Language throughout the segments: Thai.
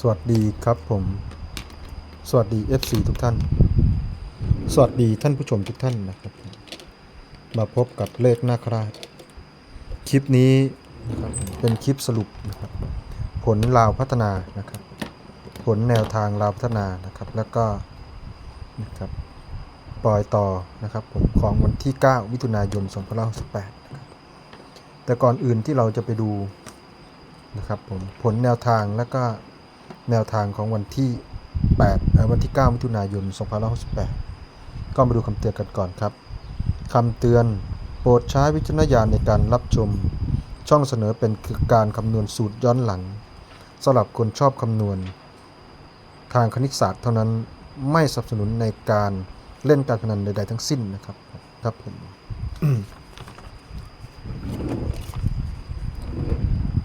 สวัสดีครับผม สวัสดี FC ทุกท่าน สวัสดีท่านผู้ชมทุกท่านนะครับ มาพบกับเลขหน้าคราชคลิปนี้นะครับเป็นคลิปสรุปนะครับ ผลลาวพัฒนานะครับ ผลแนวทางลาวพัฒนานะครับ แล้วก็นะครับปล่อยต่อนะครับผมของวันที่ 9 มิถุนายน 2568นะครับแต่ก่อนอื่นที่เราจะไปดูนะครับผมผลแนวทางแล้วก็ แนวทางของวันที่8วันที่ 9 มิถุนายน 2568 ก็มาดูคำเตือนกันก่อนครับคำเตือนโปรดใช้วิจารณญาณในการรับชม ช่องเสนอเป็นคือการคำนวณสูตรย้อนหลังสำหรับคนชอบคำนวณ ทางคณิตศาสตร์เท่านั้นไม่สนับสนุนในการเล่นการพนันใด ๆ ทั้งสิ้นนะครับครับผม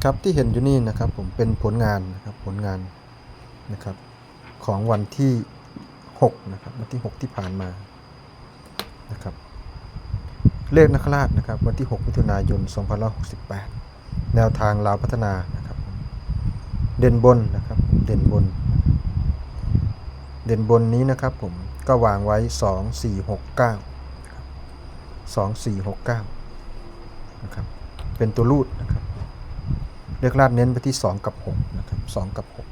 ครับที่เห็นอยู่นี่นะครับผมเป็นผลงานนะครับผลงาน นะครับของวันที่6นะครับวันที่ 6 ที่ผ่านมานะครับเลขนักราชนะครับวันที่ 6 มิถุนายน 2568 แนวทางลาวพัฒนานะครับเด่นบนนะครับเด่นบน เด่นบนนี้นะครับผมก็วางไว้ 2 4 6 9 2 4 6 9นะครับเป็นตัวรูดนะครับเลขลาดเน้นไปที่ 2 กับ6นะครับ2กับ 6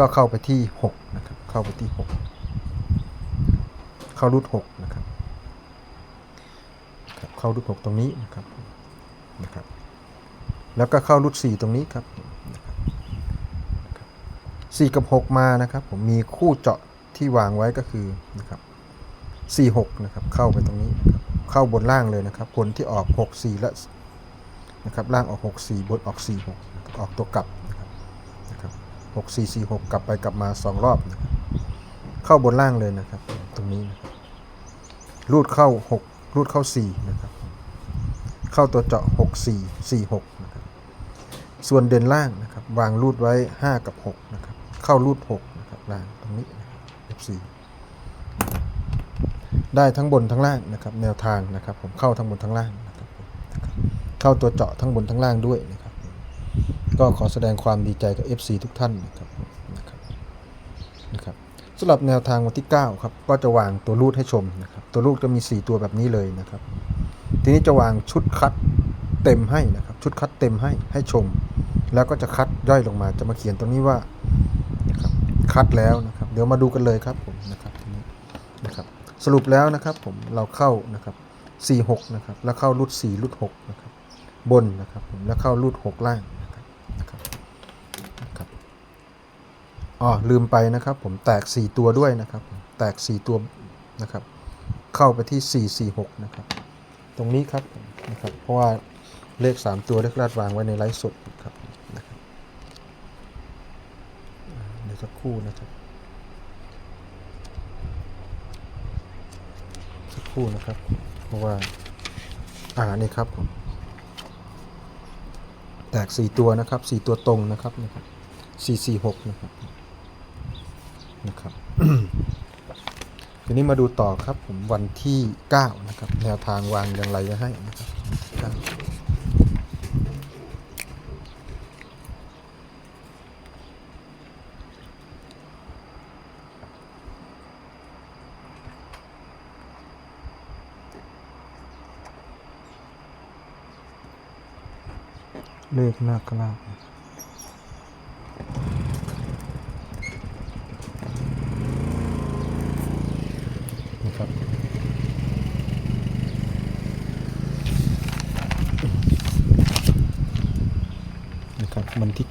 ก็เข้าไปที่6นะครับเข้าไปที่ 6 เข้ารูด6นะครับเข้ารูด6ตรงนี้นะครับนะครับ แล้วก็เข้ารูด4ตรงนี้ครับนะครับนะครับ4กับ 6 มานะครับผมมีคู่เจาะที่วางไว้ก็คือนะครับ4 6นะครับเข้าไปตรงนี้นะครับเข้าบนล่างเลยนะครับ ผลที่ออก 6 4 และนะครับล่างออก 6 4 บนออก 4 6 ออกตัวกลับ 6 4 4 6 กลับไปกลับมา 2 รอบนะครับเข้าบนล่างเลยนะครับ ตรงนี้นะครับรูดเข้า 6 รูดเข้า 4 นะครับ เข้าตัวเจาะ 6 4 4 6 นะครับ ส่วนเด่นล่างนะครับ วางรูดไว้ 5 กับ 6 นะครับ เข้ารูด 6 นะครับล่างตรงนี้นะครับ F4 ได้ทั้งบนทั้งล่างนะครับ แนวทางนะครับ ผมเข้าทั้งบนทั้งล่างนะครับเข้าตัวเจาะทั้งบนทั้งล่างด้วยนะ ก็ขอแสดงความดีใจกับ FC ทุกท่านนะครับนะครับนะครับสำหรับแนวทางวันที่ 9 ครับ ก็จะวางตัวรูดให้ชมนะครับ ตัวรูดก็มี 4 ตัวแบบนี้เลยนะครับ ทีนี้จะวางชุดคัดเต็มให้นะครับ ชุดคัดเต็มให้ให้ชม แล้วก็จะคัดย่อยลงมา จะมาเขียนตรงนี้ว่านะครับคัดแล้วนะครับ เดี๋ยวมาดูกันเลยครับผมนะครับทีนี้นะครับ สรุปแล้วนะครับผมเราเข้านะครับ46นะครับ แล้วเข้ารูด4รูด6นะครับ บนนะครับผมแล้วเข้ารูด6ล่างนะครับนะครับนะครับ อ๋อลืมไปนะครับผมแตก 4 ตัวด้วยนะครับแตก 4 ตัวนะครับ เข้าไปที่ 4 4 6 นะครับ ตรงนี้ครับนะครับ เพราะว่าเลข 3 ตัวเลขลาดวางไว้ในไลฟ์สดครับนะครับเดี๋ยวสักครู่นะครับสักครู่นะครับ เพราะว่าอ่านี่ครับผมแตกสี่ตัวนะครับสี่ตัวตรงนะครับนะครับสี่สี่หกนะครับ นะครับทีนี้มาดูต่อครับผมวันที่ 9 นะครับ แนวทางวางอย่างไรจะให้นะครับเลขหน้ากลางนะครับ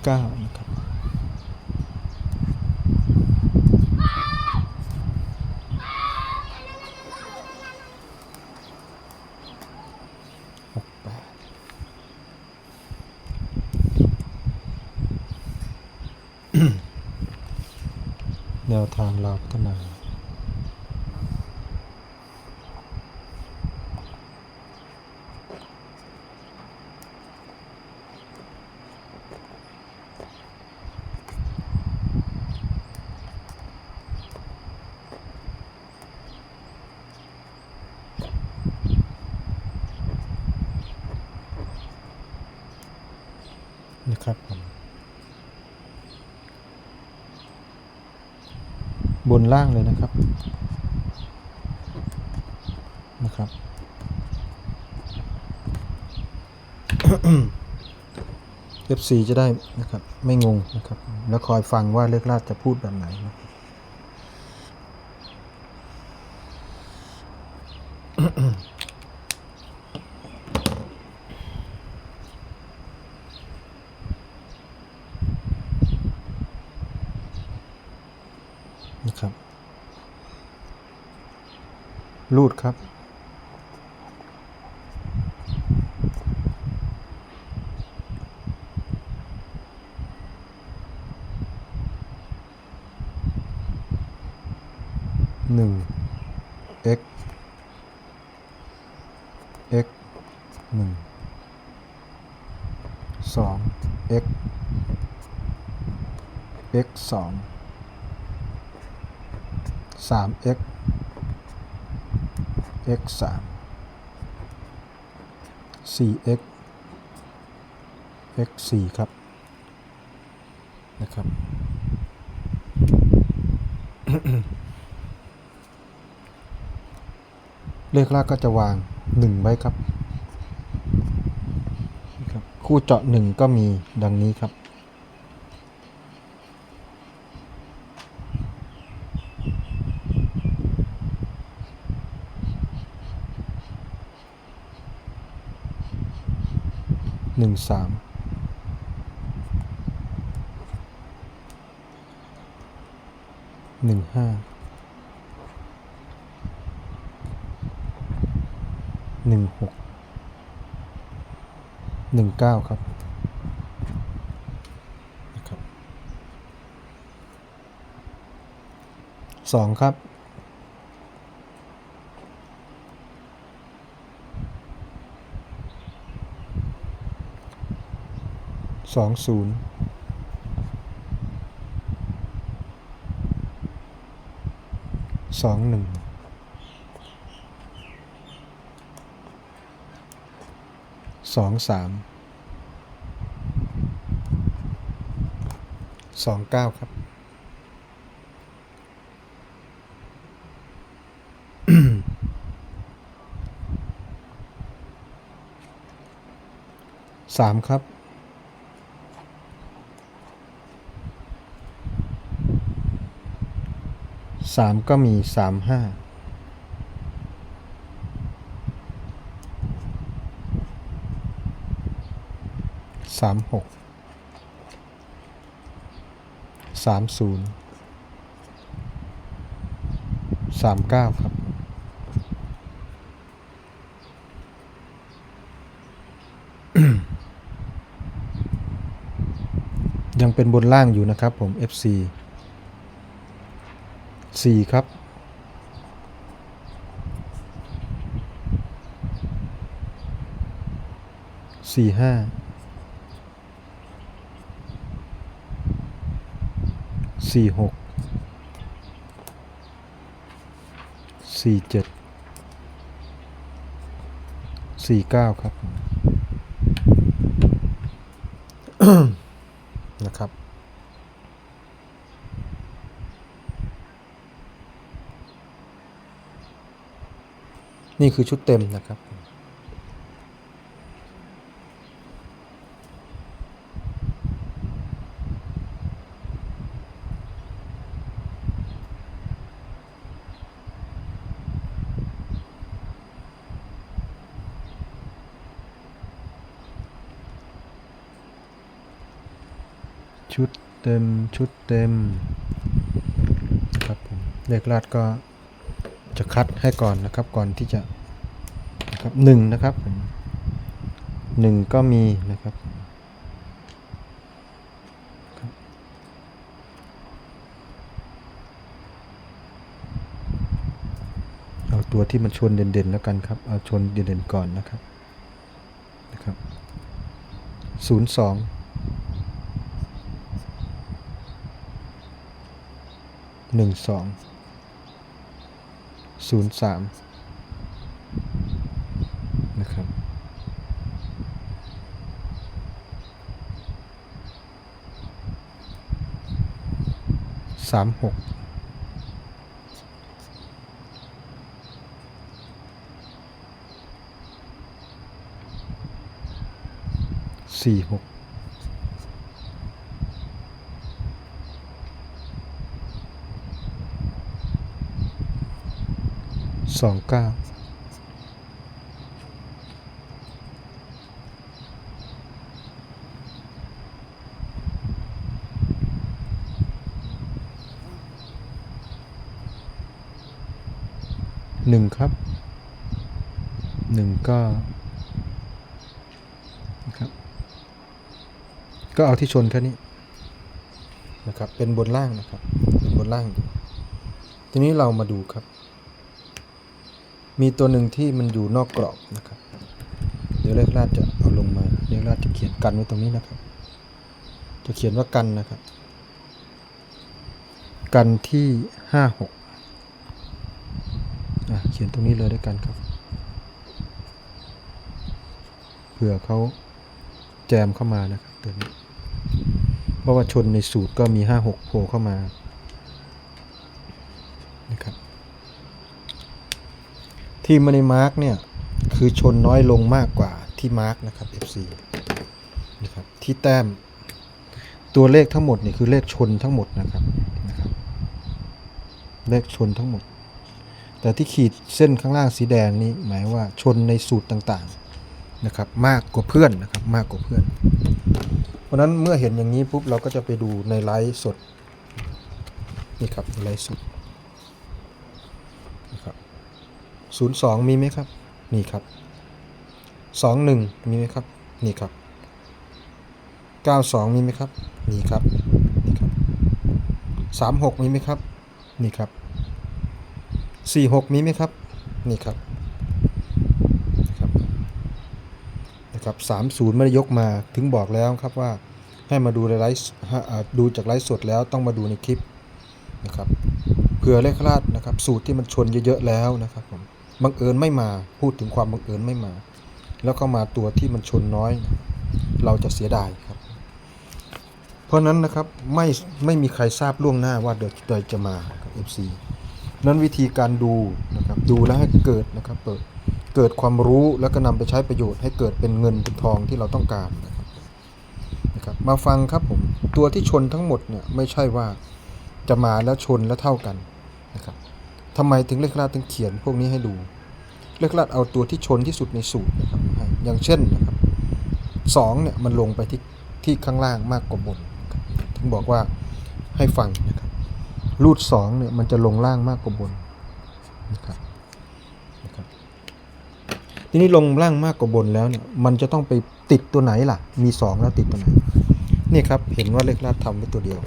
19นะครับ หกแปด แนวทางเราวพัฒนา นะครับผม บ นล่างเลยนะครับนะครับ F4 จะได้นะครับ ไม่งงนะครับ แล้วคอยฟังว่าเลขลาดจะพูดแบบไหนนะ นะครับ รูดครับ หนึ่ง x x หนึ่ง สอง x x สอง สาม x x สามสี่ x x สี่ครับ นะครับ เลขลากก็จะวางหนึ่งไว้ครับครับ คู่เจาะหนึ่งก็มีดังนี้ครับ หนึ่งสามหนึ่งห้าหนึ่งหกหนึ่งเก้าครับนะครับสองครับ สองศูนย์สองหนึ่งสองสามสองเก้าครับ สามครับ สามก็มีสามห้าสามหกสามศูนย์สามเก้าครับยังเป็นบนล่างอยู่นะครับผม FC สี่ครับ สี่ห้า สี่หก สี่เจ็ด สี่เก้าครับนะครับ นี่คือชุดเต็มนะครับ ชุดเต็มชุดเต็มครับผมเลขลาดก็ จะคัดให้ก่อนนะครับก่อนที่จะนะครับหนึ่งนะครับหนึ่งก็มีนะครับครับเอาตัวที่มันชนเด่นๆแล้วกันครับเอาชนเด่นๆก่อนนะครับนะครับศูนย์สองหนึ่งสอง 03 นะครับ สามหกสี่หก สองเก้าหนึ่งครับหนึ่งก็นะครับก็เอาที่ชนแค่นี้นะครับเป็นบนล่างนะครับเป็นบนล่าง ทีนี้เรามาดูครับ มีตัวหนึ่งที่มันอยู่นอกกรอบนะครับ เดี๋ยวเลขราชจะเอาลงมาเลขราชจะเขียนกันไว้ตรงนี้นะครับ จะเขียนว่ากันนะครับ กันที่ห้าหกเขียนตรงนี้เลยด้วยกันครับ เผื่อเขาแจมเข้ามานะครับตัวนี้ เพราะว่าชนในสูตรก็มีห้าหกโผล่เข้ามานะครับ ที่มันในมาร์กเนี่ยคือชนน้อยลงมากกว่าที่มาร์กนะครับ FC นะครับที่แต้มตัวเลขทั้งหมดนี่คือเลขชนทั้งหมดนะครับนะครับ เลขชนทั้งหมด แต่ที่ขีดเส้นข้างล่างสีแดงนี่หมายว่าชนในสูตรต่างๆนะครับ มากกว่าเพื่อนนะครับมากกว่าเพื่อน เพราะฉะนั้นเมื่อเห็นอย่างนี้ปุ๊บเราก็จะไปดูในไลฟ์สดนี่ครับในไลฟ์สด 02 มีไหมครับ นี่ครับ 21 มีไหมครับ นี่ครับ 92 มีไหมครับ นี่ครับ นี่ครับ 36 มีไหมครับ นี่ครับ 46 มีไหมครับ นี่ครับนะครับ30 ไม่ได้ยกมา ถึงบอกแล้วครับว่าให้มาดูไลฟ์ดูจากไลฟ์สดแล้วต้องมาดูในคลิปนะครับเผื่อเลขคลาดนะครับ สูตรที่มันชนเยอะๆแล้วนะครับ บังเอิญไม่มาพูดถึงความบังเอิญไม่มา แล้วก็มาตัวที่มันชนน้อย เราจะเสียดายครับ เพราะนั้นนะครับไม่ไม่มีใครทราบล่วงหน้าว่าเดือดจะมาครับ FC นั้นวิธีการดูนะครับดูแล้วให้เกิดนะครับเปิดเกิดความรู้แล้วก็นำไปใช้ประโยชน์ให้เกิดเป็นเงินเป็นทองที่เราต้องการนะครับนะครับ มาฟังครับผมตัวที่ชนทั้งหมดเนี่ยไม่ใช่ว่าจะมาแล้วชนแล้วเท่ากันนะครับ ทำไมถึงเลขลาดถึงเขียนพวกนี้ให้ดู เลขลาดเอาตัวที่ชนที่สุดในสูตรนะครับอย่างเช่นนะครับสองเนี่ยมันลงไปที่ที่ข้างล่างมากกว่าบน ถึงบอกว่าให้ฟังนะครับรูดสองเนี่ยมันจะลงล่างมากกว่าบนนะครับนะครับทีนี้ลงล่างมากกว่าบนแล้วเนี่ยมันจะต้องไปติดตัวไหนล่ะ มีสองแล้วติดตัวไหน นี่ครับ เห็นว่าเลขลาดทำไว้ตัวเดียว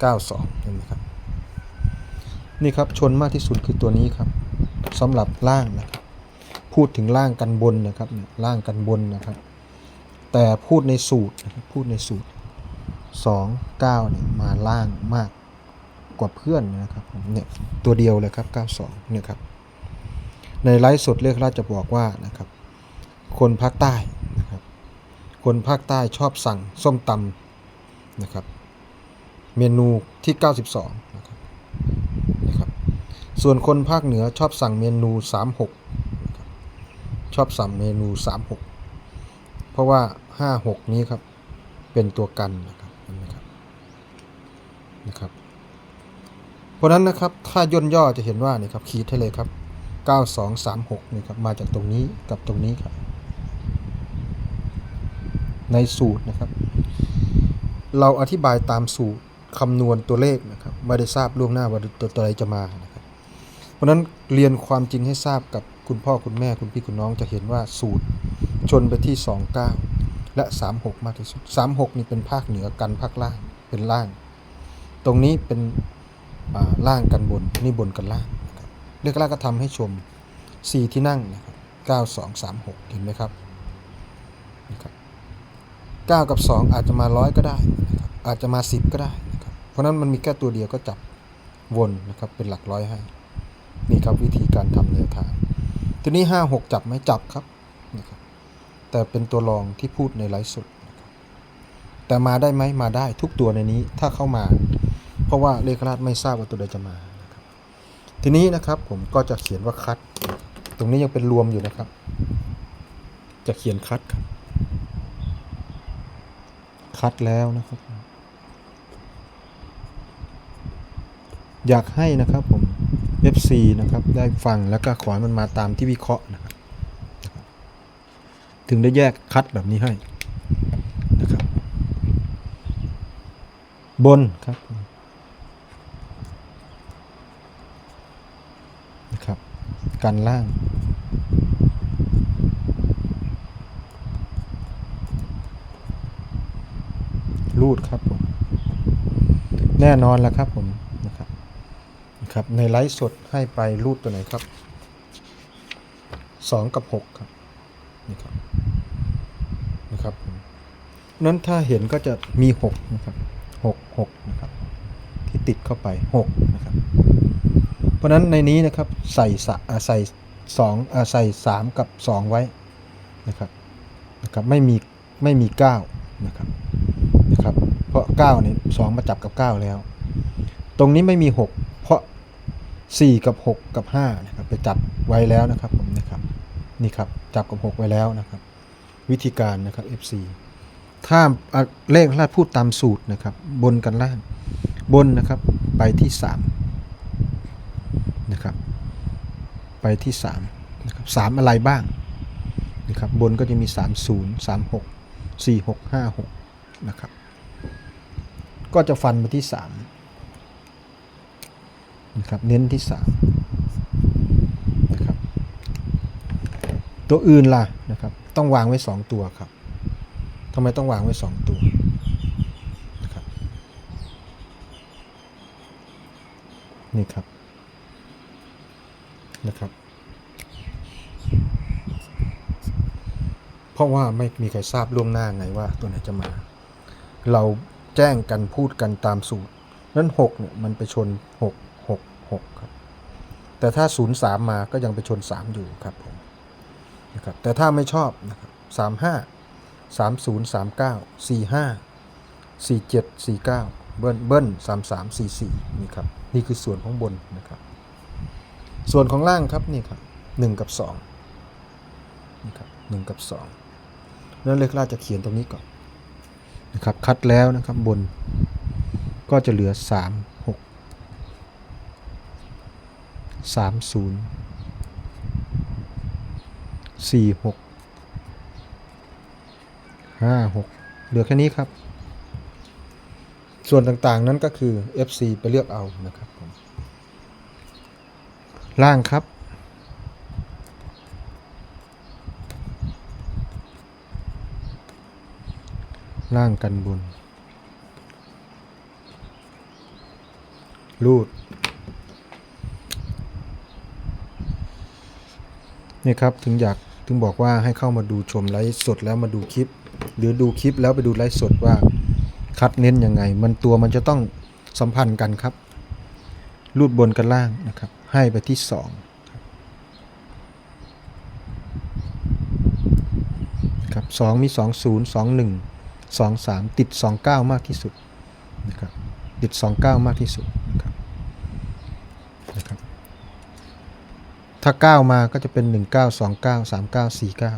เก้าสองเห็นไหมครับ นี่ครับชนมากที่สุดคือตัวนี้ครับสำหรับล่างนะครับพูดถึงล่างกันบนนะครับล่างกันบนนะครับ แต่พูดในสูตรนะครับพูดในสูตรสองเก้าเนี่ยมาล่างมากกว่าเพื่อนนะครับเนี่ยตัวเดียวเลยครับ 92เนี่ยครับในไลฟ์สดเรียกราชจะบอกว่านะครับ คนภาคใต้นะครับ คนภาคใต้ชอบสั่งส้มตำนะครับ เมนูที่ 92 นะครับนะครับ ส่วนคนภาคเหนือชอบสั่งเมนู 36 ชอบสั่งเมนู 36 เพราะว่า 56 นี้ครับ เป็นตัวกันนะครับเห็นไหมครับนะครับ เพราะนั้นนะครับถ้าย่นย่อจะเห็นว่านี่ครับขีดให้เลยครับ 9236นี่ครับมาจากตรงนี้กับตรงนี้ครับ ในสูตรนะครับ เราอธิบายตามสูตรคำนวณตัวเลขนะครับไม่ได้ทราบล่วงหน้าว่าตัวตัวใดจะมานะ เพราะนั้นเรียนความจริงให้ทราบกับคุณพ่อคุณแม่คุณพี่คุณน้องจะเห็นว่าสูตร ชนไปที่ 29 และ 36 มากที่สุด 36 นี่เป็นภาคเหนือกันภาคล่างเป็นล่าง ตรงนี้เป็นล่างกันบนนี่บนกันล่างนะครับเลขล่างก็ทำให้ชม 4 ที่นั่งนะครับ9 2 3 6 เห็นไหมครับนะครับ9กับ 2 อาจจะมาร้อยก็ได้นะครับอาจจะมา 10 ก็ได้นะครับเพราะนั้นมันมีแค่ตัวเดียวก็จับวนนะครับเป็นหลักร้อยให้ นี่ครับวิธีการทำแนวทางทีนี้ 5 6 จับไหมจับครับนะครับ แต่เป็นตัวรองที่พูดในไลฟ์สดแต่มาได้ไหมมาได้ทุกตัวในนี้ถ้าเข้ามา เพราะว่าเลขราชไม่ทราบว่าตัวใดจะมาทีนี้นะครับผมก็จะเขียนว่าคัด ตรงนี้ยังเป็นรวมอยู่นะครับ จะเขียนคัดครับ คัดแล้วนะครับ อยากให้นะครับผม FC นะครับได้ฟังแล้วก็ขอให้มันมาตามที่วิเคราะห์นะครับถึงได้แยกคัดแบบนี้ให้นะครับบนครับนะครับกันล่างรูดครับผมแน่นอนแล้วครับผม ครับ ในไลฟ์สดให้ไปรูดตัวไหนครับสองกับหกครับ นี่ครับ นะครับนั้นถ้าเห็นก็จะมีหกนะครับหกหกนะครับ ที่ติดเข้าไปหกนะครับ เพราะนั้นในนี้นะครับใส่สะใส่สองใส่สามกับสองไว้นะครับนะครับไม่มีไม่มีเก้านะครับนะครับเพราะ9เนี่ยสองมาจับกับ 9 แล้ว ตรงนี้ไม่มี 6 4 กับ 6 กับ5นะครับไปจับไว้แล้วนะครับผมนะครับนี่ครับจับกับ 6 ไว้แล้วนะครับ วิธีการนะครับ FC ถ้าเลขลาดพูดตามสูตรนะครับ บนกันล่างบนนะครับไปที่3นะครับไปที่3นะครับ3อะไรบ้างนะครับบนก็จะมี 30 36 46 56นะครับก็จะฟันไปที่สาม นะครับเน้นที่สามนะครับตัวอื่นล่ะนะครับต้องวางไว้สองตัวครับทำไมต้องวางไว้สองตัวนะครับนี่ครับนะครับเพราะว่าไม่มีใครทราบล่วงหน้าไงว่าตัวไหนจะมา เราแจ้งกันพูดกันตามสูตรนั้น6เนี่ยมันไปชน 6 6ครับแต่ถ้า 0 3 มาก็ยังไปชน 3 อยู่ครับผมนะครับแต่ถ้าไม่ชอบนะครับ35 30 39 45 47 49 เบิ้ลเบิ้ล33 44นี่ครับนี่คือส่วนของบนนะครับส่วนของล่างครับนี่ครับ1กับ2นี่ครับ1กับ2นั่นเลขล่าจะเขียนตรงนี้ก่อนนะครับคัดแล้วนะครับบนก็จะเหลือ 3 6 3 0 4 6 5 6เหลือแค่นี้ครับ ส่วนต่างๆนั้นก็คือ FC ไปเลือกเอานะครับผมล่างครับ ล่างกันบนรูด นี่ครับถึงอยากถึงบอกว่าให้เข้ามาดูชมไลฟ์สดแล้วมาดูคลิป หรือดูคลิปแล้วไปดูไลฟ์สดว่าคัดเน้นยังไง มันตัวมันจะต้องสัมพันธ์กันครับ รูดบนกันล่างนะครับ ให้ไปที่สองครับสองมีสองศูนย์สองหนึ่งสองสามติดสองเก้ามากที่สุดนะครับติดสองเก้ามากที่สุดนะครับนะครับ ถ้าเก้ามาก็จะเป็นหนึ่งเก้าสองเก้าสามเก้าสี่เก้า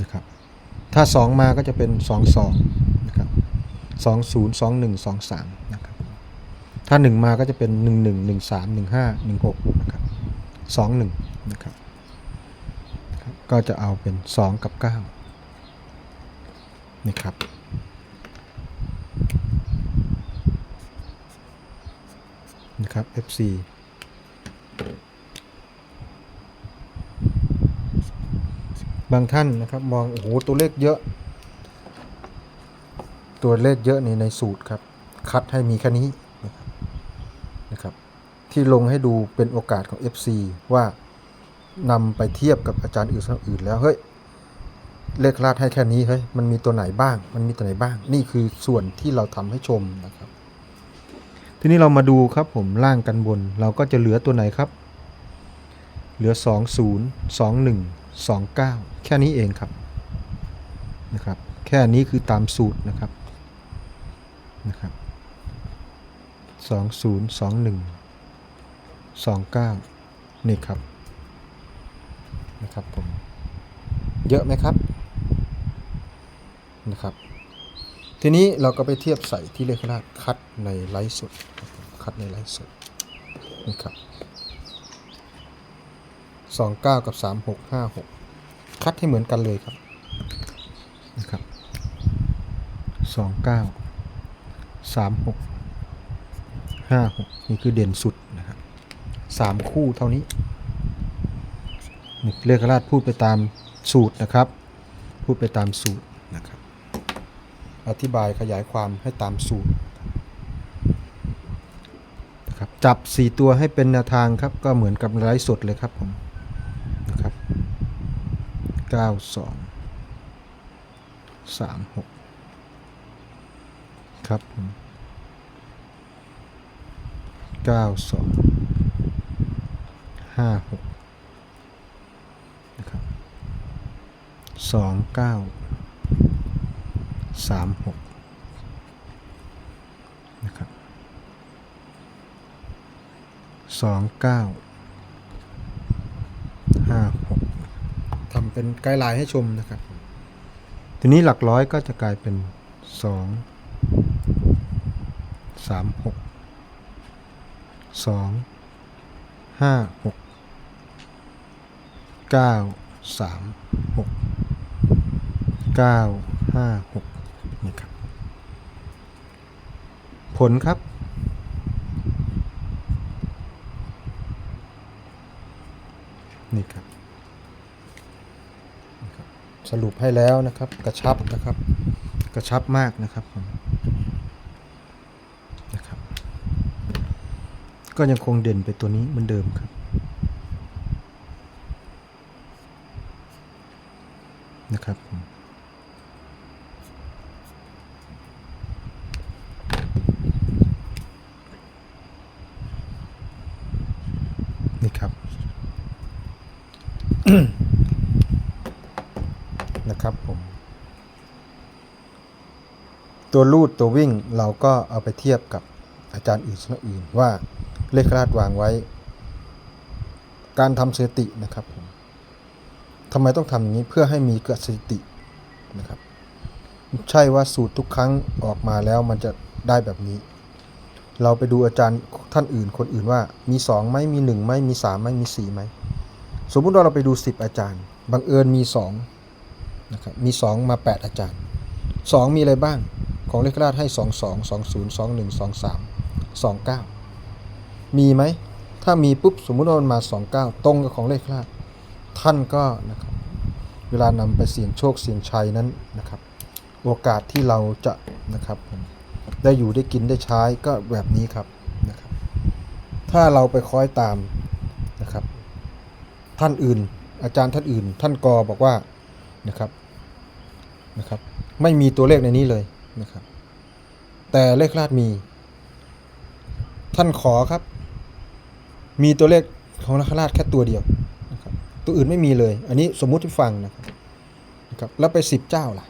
นะครับถ้าสองมาก็จะเป็นสองสองนะครับสองศูนย์สองหนึ่งสองสามนะครับถ้าหนึ่งมาก็จะเป็นหนึ่งหนึ่งหนึ่งสามหนึ่งห้าหนึ่งหกนะครับสองหนึ่งนะครับก็จะเอาเป็นสองกับเก้านี่ครับนะครับ FC บางท่านนะครับมองโอ้โหตัวเลขเยอะ ตัวเลขเยอะในในสูตรครับ คัดให้มีแค่นี้นะครับนะรบที่ลงให้ดูเป็นโอกาสของ FC ว่านำไปเทียบกับอาจารย์อื่นอื่นแล้วเฮ้ยเลขลาดให้แค่นี้เฮ้ยมันมีตัวไหนบ้าง มันมีตัวไหนบ้าง นี่คือส่วนที่เราทำให้ชมนะครับ ทีนี้เรามาดูครับผมล่างกันบน เราก็จะเหลือตัวไหนครับ เหลือ 2 0 2 1 2 9 แค่นี้เองครับนะครับ แค่นี้คือตามสูตรนะครับนะครับ2 0 2 1 2 9 นี่ครับนะครับผมเยอะไหมครับนะครับ ทีนี้เราก็ไปเทียบใส่ที่เลขราชคัดในไลฟ์สดครับผมคัดในไลฟ์สดนี่ครับ สองเก้ากับสามหกห้าหกคัดให้เหมือนกันเลยครับนะครับสองเก้าสามหกห้าหกนี่คือเด่นสุดนะครับสามคู่เท่านี้นี่เลขราชพูดไปตามสูตรนะครับ พูดไปตามสูตรนะครับ อธิบายขยายความให้ตามสูตรนะครับจับ 4 ตัวให้เป็นแนวทางครับ ก็เหมือนกับไลฟ์สดเลยครับผม เก้าสองสามหกครับผมเก้าสองห้าหกนะครับสองเก้าสามหกนะครับสองเก้าหกทำ เป็นไกด์ไลน์ให้ชมนะครับ ทีนี้หลักร้อยก็จะกลายเป็นสองสามหกสองห้าหกเก้าสามหกเก้าห้าหกนี่ครับ ผลครับนี่ครับนี่ครับ สรุปให้แล้วนะครับ กระชับนะครับ กระชับมากนะครับผมนะครับ ก็ยังคงเด่นไปตัวนี้เหมือนเดิมครับนะครับผม นี่ครับ นะครับผม ตัวรูดตัววิ่งเราก็เอาไปเทียบกับอาจารย์อื่นสำนักอื่นว่าเลขคลาดวางไว้ การทำสถิตินะครับผมทำไมต้องทำอย่างนี้เพื่อให้มีเกิดสถิตินะครับใช่ว่าสูตรทุกครั้งออกมาแล้วมันจะได้แบบนี้ เราไปดูอาจารย์ท่านอื่นคนอื่นว่ามี2ไหมมี1ไหมมี3ไหมมี4ไหมสมมุติว่าเราไปดู 10 อาจารย์บังเอิญมี2นะครับมี 2 มา 8 อาจารย์ 2 มีอะไรบ้าง ของเลขราชให้ 2 2 2 0 2 1 2 3 2 9 มีไหม ถ้ามีปุ๊บสมมุติว่ามันมา 29 ตรงกับของเลขราชท่านก็นะครับเวลานำไปเสี่ยงโชคเสี่ยงชัยนั้นนะครับโอกาสที่เราจะนะครับได้อยู่ได้กินได้ใช้ก็แบบนี้ครับนะครับ ถ้าเราไปคอยตามนะครับ ท่านอื่น อาจารย์ท่านอื่น ท่านกอบอกว่านะครับนะครับ ไม่มีตัวเลขในนี้เลย นะครับ แต่เลขราดมี ท่านขอครับ มีตัวเลขของนักราชแค่ตัวเดียวนะครับ ตัวอื่นไม่มีเลย อันนี้สมมุติให้ฟังนะครับนะครับแล้วไปสิบเจ้าล่ะ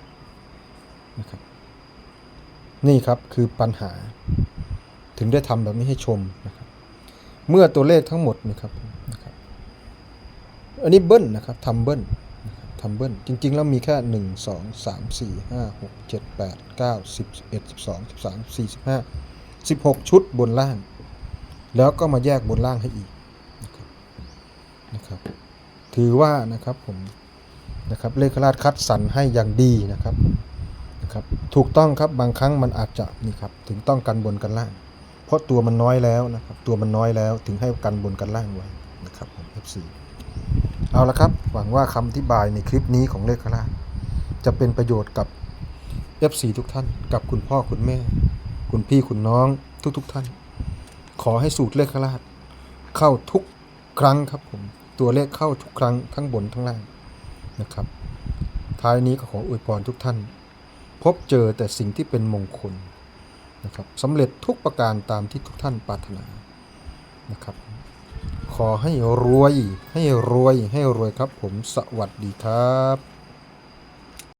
นะครับ นี่ครับคือปัญหา ถึงได้ทำแบบนี้ให้ชมนะครับ เมื่อตัวเลขทั้งหมดนะครับนะครับ อันนี้เบิ้ลนะครับทำเบิ้ล ทำเบิ้ลจริง ๆ แล้วมีแค่หนึ่งสองสามสี่ห้าหกเจ็ดแปดเก้าสิบเอ็ดสิบสองสิบสามสี่สิบห้าสิบหกชุดบนล่าง แล้วก็มาแยกบนล่างให้อีกนะครับนะครับถือว่านะครับผมนะครับเลขราชคัดสรรให้อย่างดีนะครับนะครับ ถูกต้องครับบางครั้งมันอาจจะนี่ครับถึงต้องกันบนกันล่าง เพราะตัวมันน้อยแล้วนะครับ ตัวมันน้อยแล้วถึงให้กันบนกันล่างไว้นะครับผม F4 เอาละครับ หวังว่าคำอธิบายในคลิปนี้ของเลขราชจะเป็นประโยชน์กับ F4 ทุกท่าน กับคุณพ่อคุณแม่ คุณพี่คุณน้องทุกๆทท่าน ขอให้สูตรเลขราชเข้าทุกครั้งครับผม ตัวเลขเข้าทุกครั้งทั้งบนทั้งล่างนะครับ ท้ายนี้ก็ขออวยพรทุกท่าน พบเจอแต่สิ่งที่เป็นมงคลนะครับสำเร็จทุกประการตามที่ทุกท่านปรารถนานะครับ ขอให้รวย ให้รวย ให้รวยครับผม สวัสดีครับ